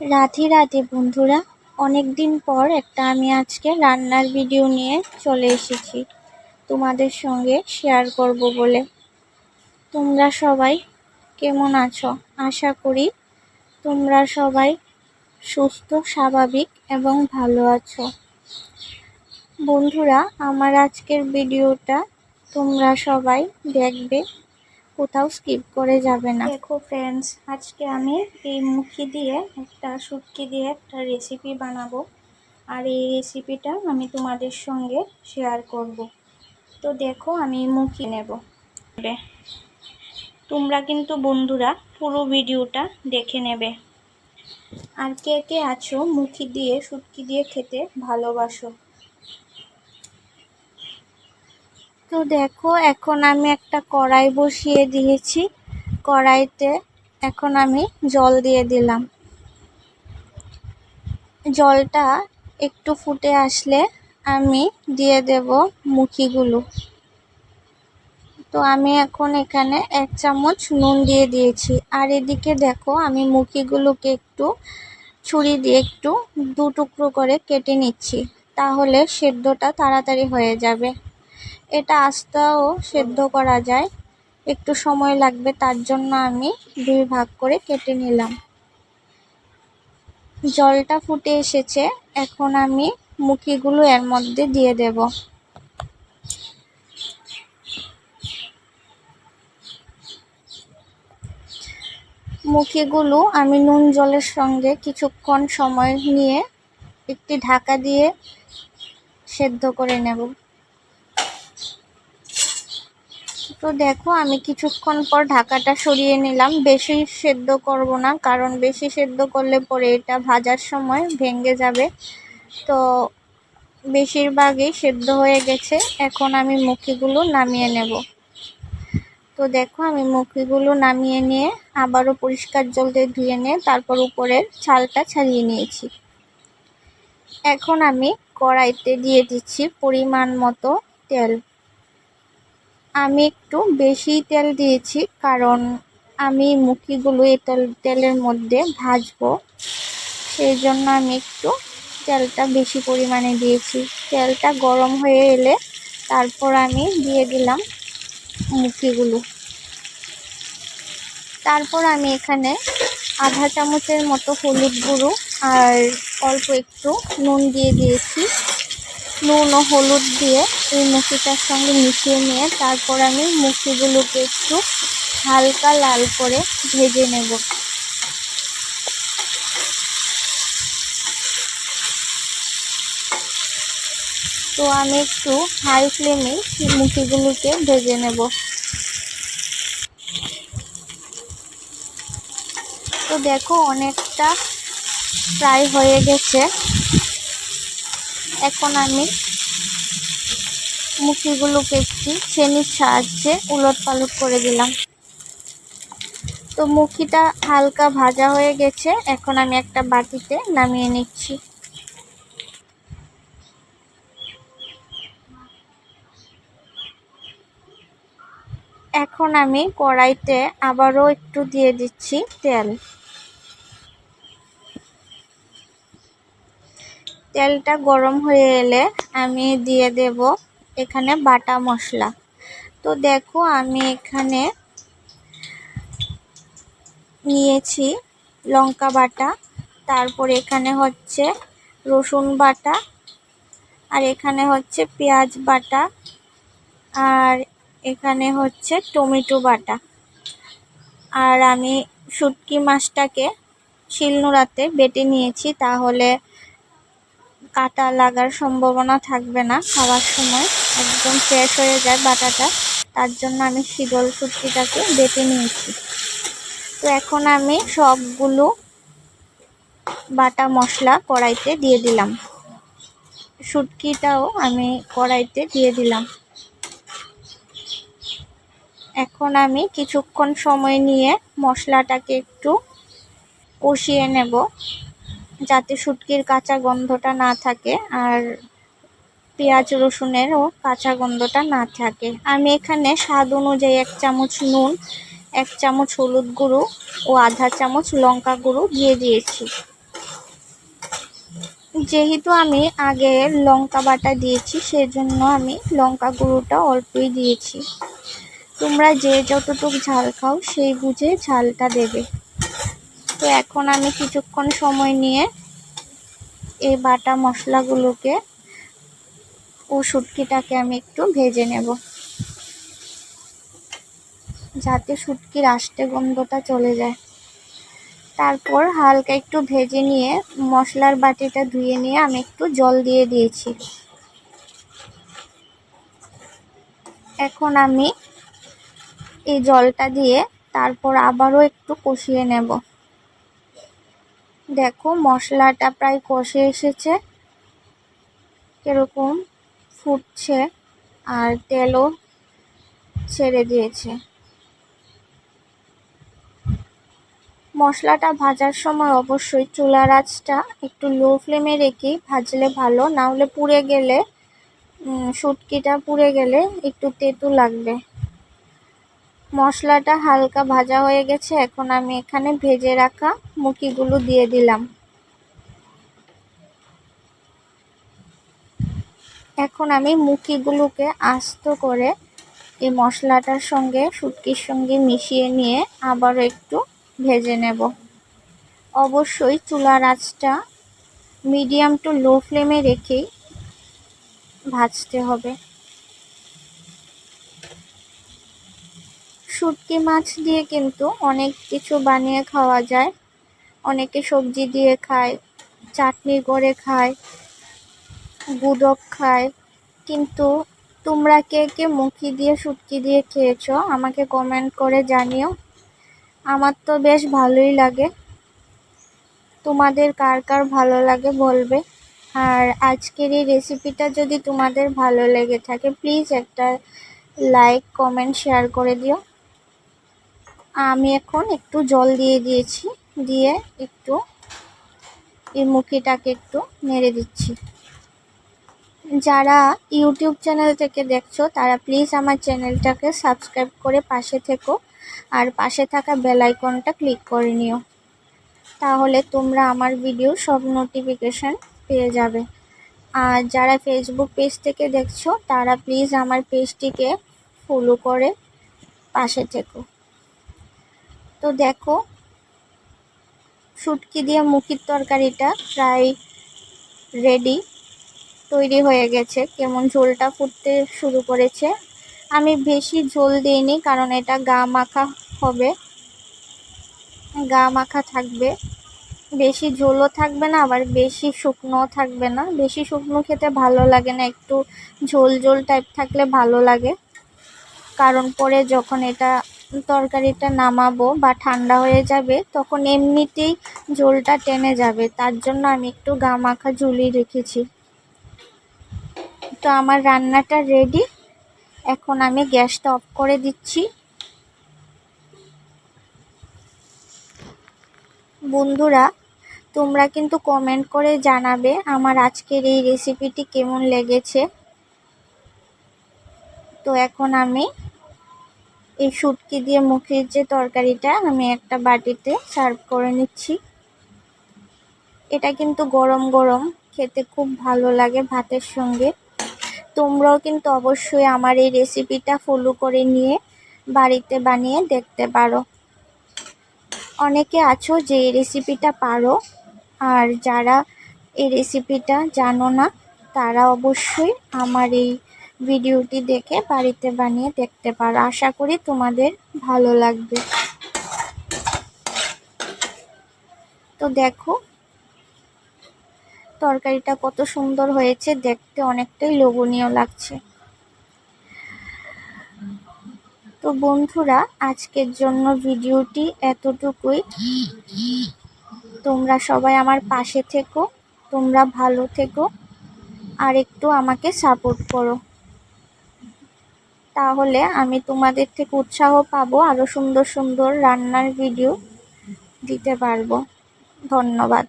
রাধে রাধে বন্ধুরা অনেক দিন পর একটা আমি আজকে রান্নার ভিডিও নিয়ে চলে এসেছি। তোমাদের সঙ্গে শেয়ার করব বলে। তোমরা সবাই কেমন আছো? আশা করি তোমরা সবাই সুস্থ, স্বাভাবিক এবং ভালো আছো। বন্ধুরা, আমার আজকের ভিডিওটা তোমরা সবাই দেখবে। কোথাও স্কিপ করে যাবে না। দেখো ফ্রেন্ডস আজকে আমি এই মুখি দিয়ে একটা শুটকি দিয়ে একটা রেসিপি বানাবো। আর এই রেসিপিটা আমি তোমাদের সঙ্গে শেয়ার করব। তো দেখো আমি মুখি নেব। তোমরা কিন্তু বন্ধুরা পুরো ভিডিওটা দেখে নেবে। আর কে কে আছো মুখি দিয়ে, শুটকি দিয়ে খেতে ভালোবাসো? তো দেখো, এখন আমি একটা কড়াই বসিয়ে দিয়েছি। কড়াইতে এখন আমি জল দিয়ে দিলাম। জলটা একটু ফুটে আসলে আমি দিয়ে দেব মুখিগুলো। তো আমি এখন এখানে এক চামচ নুন দিয়ে দিয়েছি। আর এদিকে দেখো, আমি মুখিগুলোকে একটু ছুরি দিয়ে একটু দু টুকরো করে কেটে নিচ্ছি। তাহলে সেদ্ধটা তাড়াতাড়ি হয়ে যাবে। এটা আস্তেও সেদ্ধ করা যায়। একটু সময় লাগবে, তার জন্য আমি দুই ভাগ করে কেটে নিলাম। জলটা ফুটে এসেছে, এখন আমি মুখিগুলো এর মধ্যে দিয়ে দেব। মুখিগুলো আমি নুন জলের সঙ্গে কিছুক্ষণ সময় নিয়ে একটি ঢাকা দিয়ে সেদ্ধ করে নেব। তো দেখো, আমি কিছুক্ষণ পর ঢাকাটা সরিয়ে নিলাম। বেশি সেদ্ধ করব না, কারণ বেশি সেদ্ধ করলে পরে এটা ভাজার সময় ভেঙে যাবে। তো বেশিরভাগই সেদ্ধ হয়ে গেছে। এখন আমি মুখিগুলো নামিয়ে নেব। তো দেখো, আমি মুখিগুলো নামিয়ে নিয়ে আবারও পরিষ্কার জল দিয়ে ধুয়ে নিয়ে তারপর উপরের ছালটা ছাড়িয়ে নিয়েছি। এখন আমি কড়াইতে দিয়ে দিচ্ছি পরিমাণ মতো তেল। আমি একটু বেশি তেল দিয়েছি, কারণ আমি মুখিগুলো এই তেল, তেলের মধ্যে ভাজবো। সেই জন্য আমি একটু তেলটা বেশি পরিমাণে দিয়েছি। তেলটা গরম হয়ে এলে তারপর আমি দিয়ে দিলাম মুখিগুলো। তারপর আমি এখানে আধা চামচের মতো হলুদ গুঁড়ো আর অল্প একটু নুন দিয়ে দিয়েছি। নুন ও হলুদ দিয়ে এই মুখিটার সঙ্গে মিশিয়ে নিয়ে তারপর আমি মুখিগুলোকে একটু হালকা লাল করে ভেজে নেব। তো আমি একটু হাই ফ্লেমে মুখিগুলোকে ভেজে নেব। তো দেখো অনেকটা ফ্রাই হয়ে গেছে। এখন আমি মুখিগুলোকে একটি ছেনির সাহায্যে উলট পালট করে দিলাম। তো মুখিটা হালকা ভাজা হয়ে গেছে, এখন আমি একটা বাটিতে নামিয়ে নিচ্ছি। এখন আমি কড়াইতে আবারও একটু দিয়ে দিচ্ছি তেল। তেলটা গরম হয়ে এলে আমি দিয়ে দেব এখানে বাটা মশলা। তো দেখো আমি এখানে নিয়েছি লঙ্কা বাটা, তারপর এখানে হচ্ছে রসুন বাটা, আর এখানে হচ্ছে পেঁয়াজ বাটা, আর এখানে হচ্ছে টমেটো বাটা। আর আমি শুটকি মাছটাকে শিলনোড়াতে বেটে নিয়েছি, তাহলে কাটা লাগার সম্ভাবনা থাকবে না। খাওয়ার সময় একদম ফ্রেশ হয়ে যায় বাটাটা। তার জন্য আমি শীতল শুটকিটাকে বেটে নিয়েছি। তো এখন আমি সবগুলো বাটা মশলা কড়াইতে দিয়ে দিলাম। শুটকিটাও আমি কড়াইতে দিয়ে দিলাম। এখন আমি কিছুক্ষণ সময় নিয়ে মশলাটাকে একটু কষিয়ে নেব। যাতে শুটকির কাঁচা গন্ধটা না থাকে আর পেঁয়াজ রসুনেরও কাঁচা গন্ধটা না থাকে। আমি এখানে স্বাদ অনুযায়ী এক চামচ নুন, এক চামচ হলুদ গুঁড়ো ও আধা চামচ লঙ্কা গুঁড়ো দিয়ে দিয়েছি। যেহেতু আমি আগে লঙ্কা বাটা দিয়েছি, সেজন্য আমি লঙ্কা গুঁড়োটা অল্পই দিয়েছি। তোমরা যে যতটুকু ঝাল খাও, সেই বুঝে ঝালটা দেবে। তো এখন আমি কিছুক্ষণ সময় নিয়ে এই বাটা মশলাগুলোকে ও শুটকিটাকে আমি একটু ভেজে নেব। যাতে শুটকির আষ্টে গন্ধটা চলে যায়। তারপর হালকা একটু ভেজে নিয়ে মশলার বাটিটা ধুয়ে নিয়ে আমি একটু জল দিয়ে দিয়েছি। এখন আমি এই জলটা দিয়ে তারপর আবারও একটু কষিয়ে নেব। দেখো, মশলাটা প্রায় কষে এসেছে। কীরকম ফুটছে আর তেলও ছেড়ে দিয়েছে। মশলাটা ভাজার সময় অবশ্যই চুলার আঁচটা একটু লো ফ্লেমে রেখে ভাজলে ভালো, না হলে পুড়ে গেলে শুটকিটা পুড়ে গেলে একটু তেঁতু লাগবে। মশলাটা হালকা ভাজা হয়ে গেছে, এখন আমি এখানে ভেজে রাখা মুখিগুলো দিয়ে দিলাম। এখন আমি মুখিগুলোকে আস্ত করে এই মশলাটার সঙ্গে, শুটকির সঙ্গে মিশিয়ে নিয়ে আবারও একটু ভেজে নেব। অবশ্যই চুলার আঁচটা মিডিয়াম টু লো ফ্লেমে রেখেই ভাজতে হবে। শুটকি মাছ দিয়ে কিন্তু অনেক কিছু বানিয়ে খাওয়া যায়। অনেকে সবজি দিয়ে খায়, চাটনি করে খায় গুদক খায়। কিন্তু তোমরা কে কে মুখি দিয়ে, শুটকি দিয়ে খেয়েছো, আমাকে কমেন্ট করে জানিও। আমার তো বেশ ভালোই লাগে। তোমাদের কার কার ভালো লাগে বলবে। আর আজকের এই রেসিপিটা যদি তোমাদের ভালো লেগে থাকে প্লিজ একটা লাইক কমেন্ট শেয়ার করে দিও। আমি এখন একটু জল দিয়ে দিয়েছি, দিয়ে একটু এই মুখিটাকে একটু নেড়ে দিচ্ছি। যারা ইউটিউব চ্যানেল থেকে দেখছ, তারা প্লিজ আমার চ্যানেলটাকে সাবস্ক্রাইব করে পাশে থেকো আর পাশে থাকা বেল আইকনটা ক্লিক করে নিও। তাহলে তোমরা আমার ভিডিও সব নোটিফিকেশান পেয়ে যাবে। আর যারা ফেসবুক পেজ থেকে দেখছ, তারা প্লিজ আমার পেজটিকে ফলো করে পাশে থেকো। তো দেখো, শুটকি দিয়ে মুখির তরকারিটা প্রায় রেডি তৈরি হয়ে গেছে। কেমন ঝোলটা ফুটতে শুরু করেছে। আমি বেশি ঝোল দিইনি কারণ এটা গা মাখা হবে। গা মাখা থাকবে। বেশি ঝোলও থাকবে না, আবার বেশি শুকনোও থাকবে না। বেশি শুকনো খেতে ভালো লাগে না, একটু ঝোল ঝোল টাইপ থাকলে ভালো লাগে। কারণ পরে যখন এটা তরকারিটা নামাবো বা ঠান্ডা হয়ে যাবে, তখন এমনিতেই ঝোলটা টেনে যাবে। তার জন্য আমি একটু গা মাখা ঝুলি রেখেছি। তো আমার রান্নাটা রেডি এখন আমি গ্যাসটা অফ করে দিচ্ছি। বন্ধুরা, তোমরা কিন্তু কমেন্ট করে জানাবে আমার আজকের এই রেসিপিটি কেমন লেগেছে। তো এখন আমি এই শুটকি দিয়ে মুখের যে তরকারিটা, আমি একটা বাটিতে সার্ভ করে নিচ্ছি। এটা কিন্তু গরম গরম, খেতে খুব ভালো লাগে ভাতের সঙ্গে। তোমরাও কিন্তু অবশ্যই আমার এই রেসিপিটা ফলো করে নিয়ে বাড়িতে বানিয়ে দেখতে পারো। অনেকে আছো যে এই রেসিপিটা পারো, আর যারা এই রেসিপিটা জানো না, তারা অবশ্যই আমার এই ভিডিওটি দেখে বাড়িতে বানিয়ে দেখতে পারো। আশা করি তোমাদের ভালো লাগবে। তো দেখো, তরকারিটা কত সুন্দর হয়েছে। দেখতে অনেকটাই লোভনীয় লাগছে। তো বন্ধুরা, আজকের জন্য ভিডিওটি এতটুকুই। তোমরা সবাই আমার পাশে থেকো, তোমরা ভালো থেকো, আর একটু আমাকে সাপোর্ট করো। তাহলে আমি তোমাদের থেকে উৎসাহ পাবো আরও সুন্দর সুন্দর রান্নার ভিডিও দিতে পারব। ধন্যবাদ।